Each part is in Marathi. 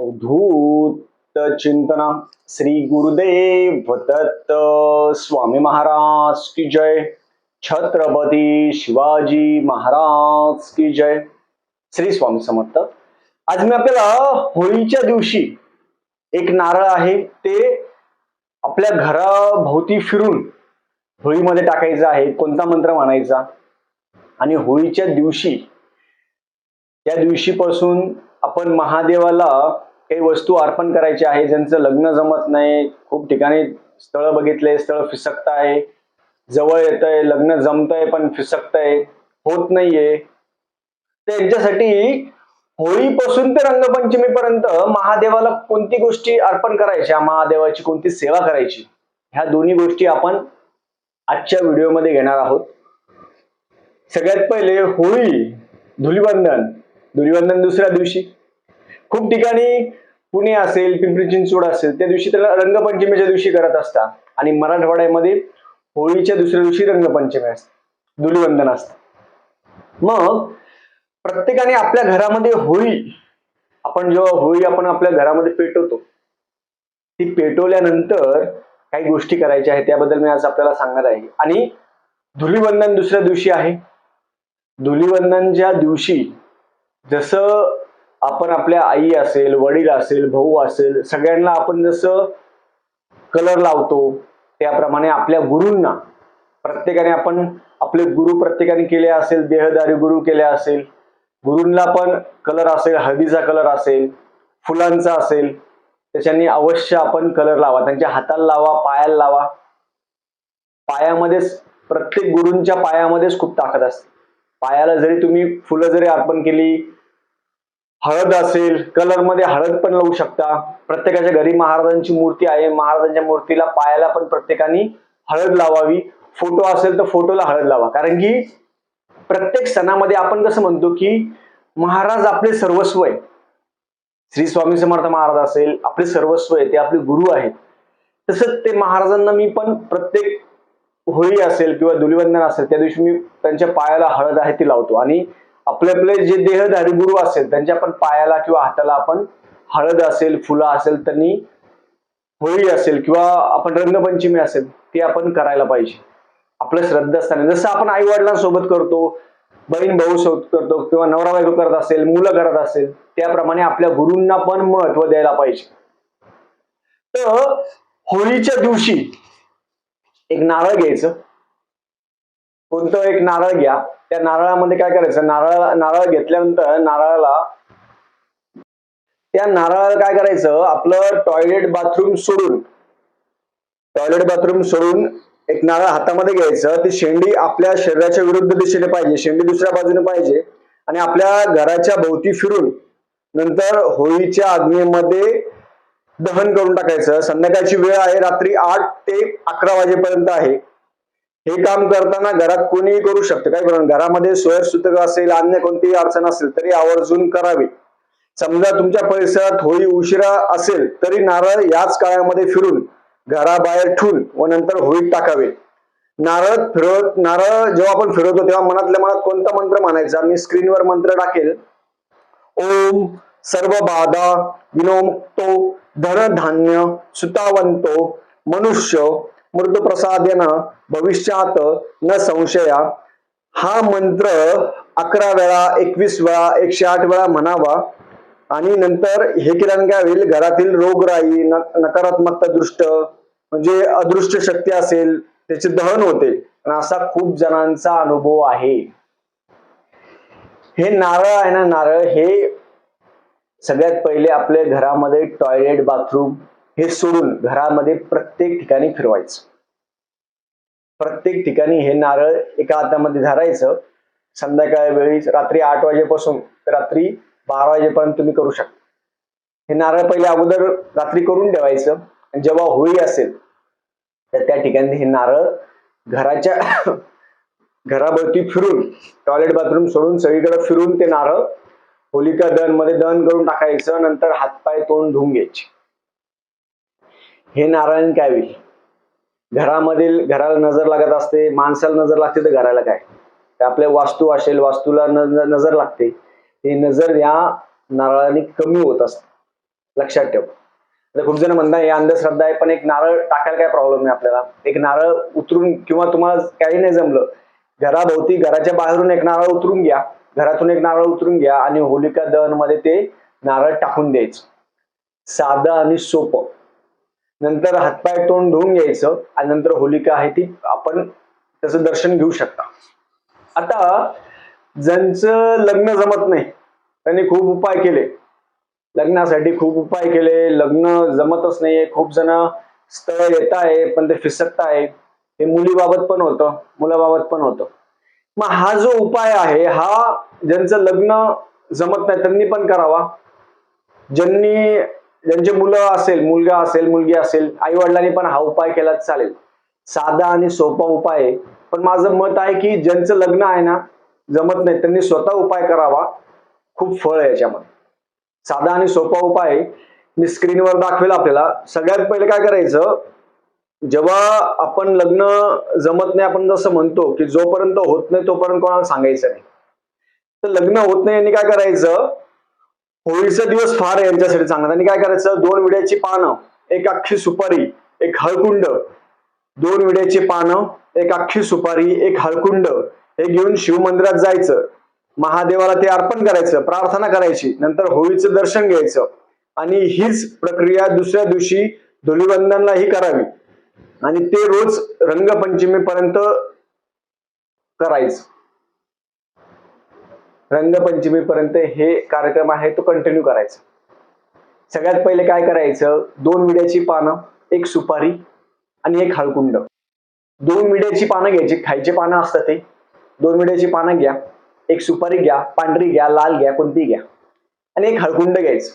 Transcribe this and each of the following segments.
अवधूत चिंतना श्री गुरुदेव दत्त स्वामी महाराज की जय. छत्रपती शिवाजी महाराज की जय. श्री स्वामी समर्थ. आज मी आपल्याला होळीच्या दिवशी एक नारळ आहे ते आपल्या घराभोवती फिरून होळीमध्ये टाकायचं आहे कोणता मंत्र म्हणायचा? आणि होळीच्या दिवशी त्या दिवशीपासून आपण महादेवाला काही वस्तू अर्पण करायची आहे ज्यांचं लग्न जमत नाही. खूप ठिकाणी स्थळ बघितले स्थळ फिसकताय. जवळ येत आहे लग्न जमतंय पण फिसकतंय. होत नाहीये. त्यांच्यासाठी होळीपासून ते रंगपंचमीपर्यंत महादेवाला कोणती गोष्टी अर्पण करायच्या महादेवाची कोणती सेवा करायची? ह्या दोन्ही गोष्टी आपण आजच्या व्हिडिओमध्ये घेणार आहोत. सगळ्यात पहिले होळी धुलिवंदन. धुलिवंदन दुसऱ्या दिवशी. खूप ठिकाणी पुणे असेल पिंपरी चिंचवड असेल त्या दिवशी त्याला रंगपंचमीच्या दिवशी करत असतात. आणि मराठवाड्यामध्ये होळीच्या दुसऱ्या दिवशी रंगपंचमी असते. धुलिवंदन असतं. मग प्रत्येकाने आपल्या घरामध्ये होळी आपण जेव्हा होळी आपण आपल्या घरामध्ये पेटवतो ती पेटवल्यानंतर काही गोष्टी करायच्या आहेत त्याबद्दल मी आज आपल्याला सांगणार आहे. आणि धुलिवंदन दुसऱ्या दिवशी आहे. धुलिवंदनच्या दिवशी जसं आपण आपल्या आई असेल वडील असेल भाऊ असेल सगळ्यांना आपण जसं कलर लावतो त्याप्रमाणे आपल्या गुरूंना. प्रत्येकाने आपण आपले गुरु प्रत्येकाने केले असेल देहदारी गुरु केले असेल गुरूंना पण कलर असेल हळदीचा कलर असेल फुलांचा असेल त्याच्यानी अवश्य आपण कलर लावा. त्यांच्या हाताला लावा पायाला लावा. पायामध्येच प्रत्येक गुरूंच्या पायामध्येच खूप ताकद असते. पायाला जरी तुम्ही फुलं जरी अर्पण केली हळद असेल कलरमध्ये हळद पण लावू शकता. प्रत्येकाच्या घरी महाराजांची मूर्ती आहे. महाराजांच्या मूर्तीला पायाला पण प्रत्येकाने हळद लावावी. फोटो असेल तर फोटोला हळद लावा. कारण की प्रत्येक सणामध्ये आपण कसं म्हणतो की महाराज आपले सर्वस्व आहे. श्री स्वामी समर्थ महाराज असेल आपले सर्वस्व आहे ते आपले गुरु आहेत. तसंच ते महाराजांना मी पण प्रत्येक होळी असेल किंवा धुलिवंदन असेल त्या दिवशी मी त्यांच्या पायाला हळद आहे ती लावतो. आणि आपले आपले जे देहधारी गुरु असेल त्यांच्या पण पायाला किंवा हाताला आपण हळद असेल फुलं असेल त्यांनी होळी असेल किंवा आपण रंगपंचमी असेल ते आपण करायला पाहिजे. आपलं श्रद्धास्थान. जसं आपण आई वडिलांसोबत करतो बहीण भाऊ सोबत करतो किंवा नवरा बायको करत असेल मुलं करत असेल त्याप्रमाणे आपल्या गुरूंना पण महत्त्व द्यायला पाहिजे. तर होळीच्या दिवशी एक नारळ घ्यायचं. कोणतं एक नारळ घ्या. त्या नारळामध्ये काय करायचं? नारळ नारळ घेतल्यानंतर नारळाला त्या नारळाला काय करायचं? आपलं टॉयलेट बाथरूम सोडून टॉयलेट बाथरूम सोडून एक नारळ हातामध्ये घ्यायचं. ती शेंडी आपल्या शरीराच्या विरुद्ध दिशेने पाहिजे. शेंडी दुसऱ्या बाजूने पाहिजे. आणि आपल्या घराच्या भोवती फिरून नंतर होळीच्या अग्नीमध्ये दहन करून टाकायचं. संध्याकाळची वेळ आहे. रात्री आठ ते अकरा वाजेपर्यंत आहे. हे काम करताना घरात कोणीही करू शकतं. काय करून घरामध्ये सोयरसूतक असेल अन्य कोणतीही अडचण असेल तरी आवर्जून करावी. समजा तुमच्या परिसरात होळी उशिरा असेल तरी नारळ याच काळामध्ये फिरून घराबाहेर ठेवून व नंतर होळीत टाकावे. नारळ फिरवत नारळ जेव्हा आपण फिरवतो तेव्हा मनातल्या मनात कोणता मंत्र म्हणायचा मी स्क्रीनवर मंत्र टाकेल. ओम सर्व बाधा विनोमुक्तो धन धान्य सुतावंतो मनुष्य मृदप्रसादेन भविष्यात न संशया. हा मंत्र अकरा वेळा एकवीस वेळा एकशे आठ वेळा म्हणावा. आणि नंतर हे किरण काय होईल? घरातील रोगराई नकारात्मकता दृष्ट म्हणजे अदृष्ट शक्ती असेल त्याचे दहन होते. आणि असा खूप जणांचा अनुभव आहे. हे नारळ आहे ना नारळ? हे सगळ्यात पहिले आपल्या घरामध्ये टॉयलेट बाथरूम हे सोडून घरामध्ये प्रत्येक ठिकाणी फिरवायचं. प्रत्येक ठिकाणी हे नारळ एका हातामध्ये धरायचं. संध्याकाळ वेळी रात्री आठ वाजेपासून रात्री बारा वाजेपर्यंत तुम्ही करू शकता. हे नारळ पहिले अगोदर रात्री करून ठेवायचं. आणि जेव्हा होळी असेल तर त्या ठिकाणी हे नारळ घराच्या घराभोवती फिरून टॉयलेट बाथरूम सोडून सगळीकडे फिरून ते नारळ होलिका दहनमध्ये दहन करून टाकायचं. नंतर हातपाय तोंड धुवून घ्यायचे. हे नारायण काय होईल घरामधील घराला नजर लागत असते माणसाला नजर लागते तर घराला काय? तर आपल्या वास्तू असेल वास्तूला न- नजर लागते. ही नजर या नारळाने कमी होत असते. लक्षात ठेव. आता खूप जण म्हणतात हे अंधश्रद्धा आहे पण एक नारळ टाकायला काय प्रॉब्लेम आहे आपल्याला? एक नारळ उतरून किंवा तुम्हाला काही नाही जमलं घराभोवती घराच्या बाहेरून एक नारळ उतरून घ्या. घरातून एक नारळ उतरून घ्या आणि होलिका दहनमध्ये ते नारळ टाकून द्यायचं. साधं आणि सोपं. नंतर हातपाय तोंड धुवून घ्यायचं आणि नंतर होलिका आहे ती आपण त्याचं दर्शन घेऊ शकता. आता ज्यांचं लग्न जमत नाही त्यांनी खूप उपाय केले. लग्नासाठी खूप उपाय केले. लग्न जमतच नाहीये. खूप जण स्थळ येत आहे पण ते फिसकत आहे. हे मुलीबाबत पण होतं मुलाबाबत पण होतं. मग हा जो उपाय आहे हा ज्यांचं लग्न जमत नाही त्यांनी पण करावा. ज्यांनी ज्यांचे मुलं असेल मुलगा असेल मुलगी असेल आई वडिलांनी पण हा उपाय केला चालेल. साधा आणि सोपा उपाय आहे. पण माझं मत आहे की ज्यांचं लग्न आहे ना जमत नाही त्यांनी स्वतः उपाय करावा. खूप फळ आहे याच्यामध्ये. साधा आणि सोपा उपाय आहे. मी स्क्रीनवर दाखवेल आपल्याला. सगळ्यात पहिले काय करायचं जेव्हा आपण लग्न जमत नाही आपण जसं म्हणतो की जोपर्यंत होत नाही तोपर्यंत कोणाला सांगायचं नाही. तर लग्न होत नाही यांनी काय करायचं होळीचा दिवस फार यांच्यासाठी चांगला त्यांनी काय करायचं? दोन विड्याची पानं एक अख्खी सुपारी एक हळकुंड. दोन विड्याची पानं एक अख्खी सुपारी एक हळकुंड. हे घेऊन शिवमंदिरात जायचं. महादेवाला ते अर्पण करायचं प्रार्थना करायची. नंतर होळीचं दर्शन घ्यायचं. आणि हीच प्रक्रिया दुसऱ्या दिवशी धुलीवंदनलाही करावी. आणि ते रोज रंगपंचमीपर्यंत करायचं. रंगपंचमीपर्यंत हे कार्यक्रम आहे तो कंटिन्यू करायचा. सगळ्यात पहिले काय करायचं? दोन विड्याची पानं एक सुपारी आणि एक हळकुंड दोन विड्याची पानं घ्यायची. खायची पानं असतात ते. दोन विड्याची पानं घ्या. एक सुपारी घ्या पांढरी घ्या लाल घ्या कोणती घ्या. आणि एक हळकुंड घ्यायचं.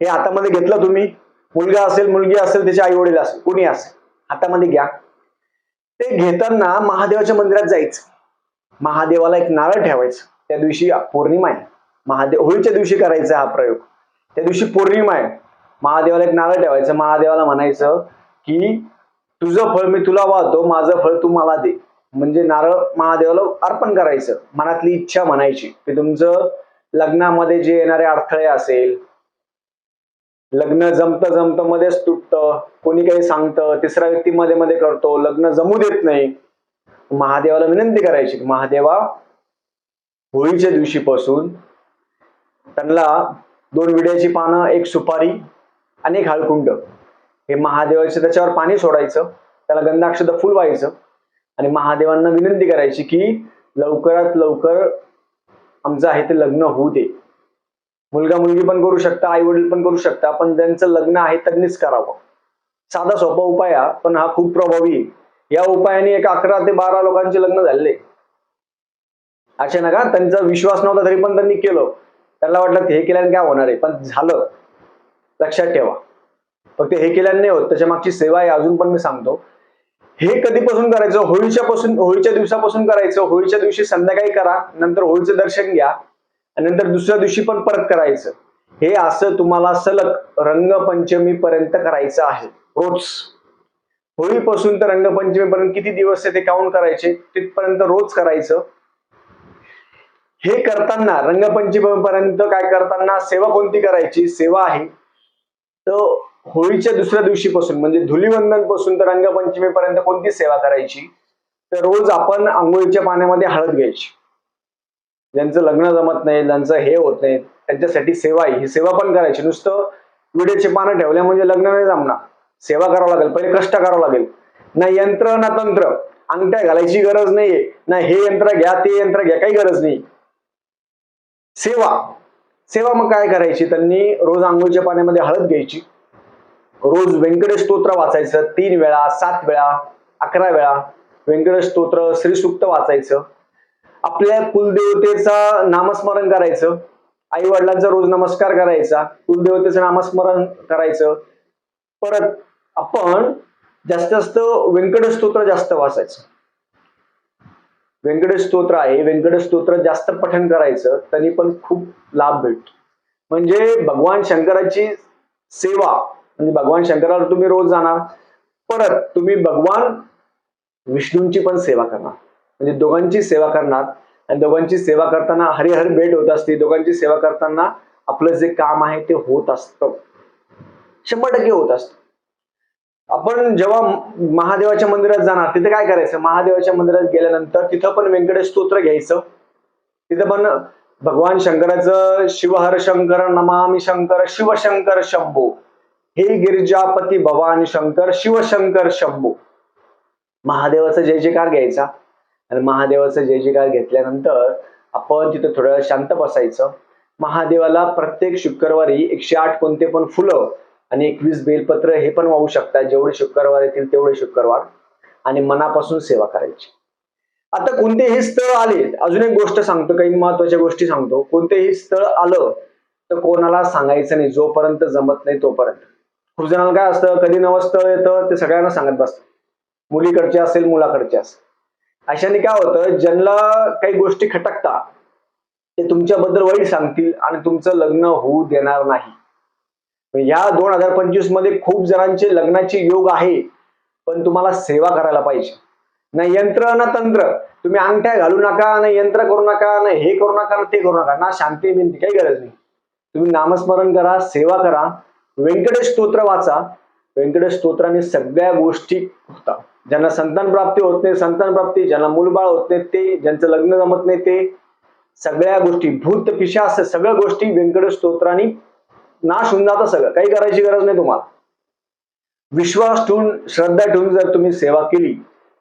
हे हातामध्ये घेतलं तुम्ही. मुलगा असेल मुलगी असेल त्याचे आई वडील असेल कुणी असेल हातामध्ये घ्या. ते घेताना महादेवाच्या मंदिरात जायचं. महादेवाला एक नारळ ठेवायचं. त्या दिवशी पौर्णिमा आहे. महादेव होळीच्या दिवशी करायचा हा प्रयोग. त्या दिवशी पौर्णिमा आहे. महादेवाला एक नारळ ठेवायचं. महादेवाला म्हणायचं की तुझं फळ मी तुला वाहतो माझं फळ तू मला दे. म्हणजे नारळ महादेवाला अर्पण करायचं. मनातली इच्छा म्हणायची की तुमचं लग्नामध्ये जे येणारे अडथळे असेल लग्न जमत जमत मध्येच तुटतं कोणी काही सांगतं तिसरा व्यक्ती मध्ये मध्ये करतो लग्न जमू देत नाही. महादेवाला विनंती करायची महादेवा होळीच्या दिवशीपासून त्यांना दोन विड्याची पानं एक सुपारी आणि एक हळकुंड. हे महादेवाचे त्याच्यावर पाणी सोडायचं त्याला गंधाक्षत फुल व्हायचं आणि महादेवांना विनंती करायची की लवकरात लवकर आमचं आहे ते लग्न होऊ दे. मुलगा मुलगी पण करू शकता आई वडील पण करू शकता पण ज्यांचं लग्न आहे त्यांनीच करावं. साधा सोपा उपाय हा पण हा खूप प्रभावी. आहे. या उपायाने एक अकरा ते बारा लोकांचे लग्न झाले. असे नका त्यांचा विश्वास नव्हता तरी पण त्यांनी केलं. त्यांना वाटलं हे केल्याने काय होणार आहे? पण झालं. लक्षात ठेवा. फक्त हे केल्याने नाही होत. त्याच्या मागची सेवा आहे अजून पण मी सांगतो. हे कधीपासून करायचं? होळीच्या पासून होळीच्या दिवसापासून करायचं. होळीच्या दिवशी संध्याकाळी करा. नंतर होळीचं दर्शन घ्या. आणि नंतर दुसऱ्या दिवशी पण परत करायचं. हे असं तुम्हाला सलग रंगपंचमी पर्यंत करायचं आहे. रोज. होळीपासून तर रंगपंचमीपर्यंत किती दिवस आहे ते काउंट करायचे? तिथपर्यंत रोज करायचं. हे करताना रंगपंचमी पर्यंत काय करताना सेवा कोणती करायची? सेवा आहे. तर होळीच्या दुसऱ्या दिवशीपासून म्हणजे धुलीवंदनपासून तर रंगपंचमीपर्यंत कोणती सेवा करायची? तर रोज आपण आंघोळीच्या पाण्यामध्ये हळद घ्यायची. ज्यांचं लग्न जमत नाही ज्यांचं हे होत नाही त्यांच्यासाठी सेवा आहे. ही सेवा पण करायची. नुसतं विड्याचे पानं ठेवल्या म्हणजे लग्न नाही जमणार. सेवा करावं लागेल. पहिले कष्ट करावं लागेल. ना यंत्र ना तंत्र. अंगठ्या घालायची गरज नाहीये. ना हे यंत्र घ्या ते यंत्र घ्या. काही गरज नाही सेवा. सेवा मग काय करायची? त्यांनी रोज आंघोळीच्या पाण्यामध्ये हळद घ्यायची. रोज व्यंकटेश स्तोत्र वाचायचं. तीन वेळा सात वेळा अकरा वेळा व्यंकटेश स्तोत्र श्रीसुक्त वाचायचं. आपल्या कुलदेवतेचा नामस्मरण करायचं. आई वडिलांचा रोज नमस्कार करायचा. कुलदेवतेचं नामस्मरण करायचं. परत आपण जास्त जास्त व्यंकटेश स्तोत्र जास्त वाचायचं. व्यंकटेश स्तोत्र आहे. व्यंकटेश स्तोत्र जास्त पठण करायचं त्यांनी पण खूप लाभ भेटतो. म्हणजे भगवान शंकराची सेवा म्हणजे भगवान शंकराला तुम्ही रोज जाणार परत तुम्ही भगवान विष्णूंची पण सेवा करणार. म्हणजे दोघांची सेवा करणार. आणि दोघांची सेवा करताना हरिहर भेट होत असते. दोघांची सेवा करताना आपलं जे काम आहे ते होत असतं. शंभर टक्के होत असतं. आपण जेव्हा महादेवाच्या मंदिरात जाणार तिथे काय करायचं? महादेवाच्या मंदिरात गेल्यानंतर तिथं पण व्यंकटेश स्तोत्र घ्यायचं. तिथं पण भगवान शंकराचं शिवहर शंकर नमामि शंकर शिवशंकर शंभो. हे गिरिजापती भवानी शंकर शिवशंकर शंभो. महादेवाचा जय जयकार घ्यायचा. आणि महादेवाचा जय जयकार घेतल्यानंतर आपण तिथे थोडं शांत बसायचं. महादेवाला प्रत्येक शुक्रवारी एकशे आठ कोणते पण फुलं आणि एकवीस बेलपत्र हे पण वाहू शकतात. जेवढे शुक्रवार येतील तेवढे शुक्रवार. आणि मनापासून सेवा करायची. आता कोणतेही स्थळ आले अजून एक गोष्ट सांगतो काही महत्त्वाच्या गोष्टी सांगतो. कोणतेही स्थळ आलं तर कोणाला सांगायचं नाही. जोपर्यंत जमत नाही तोपर्यंत. खूप जणांना काय असतं कधी नवं स्थळ येतं ते सगळ्यांना सांगत बसतं मुलीकडचे असेल मुलाकडचे असेल. अशाने काय होतं ज्यांना काही गोष्टी खटकतात ते तुमच्याबद्दल वाईट सांगतील आणि तुमचं लग्न होऊ देणार नाही. या दोन हजार पंचवीसमध्ये खूप जणांचे लग्नाचे योग आहे पण तुम्हाला सेवा करायला पाहिजे. ना यंत्र ना तंत्र. तुम्ही अंगठ्या घालू नका ना यंत्र करू नका ना हे करू नका ना ते करू नका. ना शांती बिंती काही गरज नाही. तुम्ही नामस्मरण करा सेवा करा. व्यंकटेश स्तोत्र वाचा. व्यंकटेश स्तोत्राने सगळ्या गोष्टी होतात. ज्यांना संतान प्राप्ती होत नाही संतान प्राप्ती ज्यांना मूलबाळ होत नाही ते ज्यांचं लग्न जमत नाही ते सगळ्या गोष्टी भूत पिशाच सगळ्या गोष्टी व्यंकटेश स्तोत्राने नाश होऊन जातं सगळं. काही करायची गरज नाही तुम्हाला. विश्वास ठेवून श्रद्धा ठेवून जर तुम्ही सेवा केली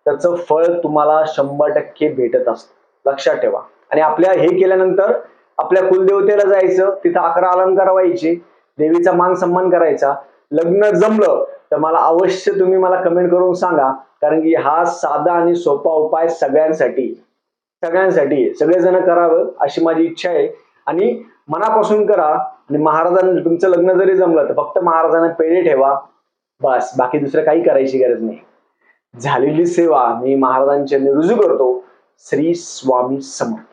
त्याचं फळ तुम्हाला शंभर टक्के भेटत असतं. लक्षात ठेवा. आणि आपल्या हे केल्यानंतर आपल्या कुलदेवतेला जायचं तिथं अकरा अलंकार व्हायचे देवीचा मान सन्मान करायचा लग्न जमलं तर मला अवश्य तुम्ही मला कमेंट करून सांगा कारण की हा साधा आणि सोपा उपाय सगळ्यांसाठी. सगळ्यांसाठी. सगळेजण करावं अशी माझी इच्छा आहे. आणि मनापासून करा आणि महाराजांना तुमचं लग्न जरी जमलं तर फक्त महाराजांना पेढे ठेवा. बस बाकी दुसरं काही करायची गरज नाही. झालेली सेवा मी महाराजांच्या रुजू करतो. श्री स्वामी समर्थ.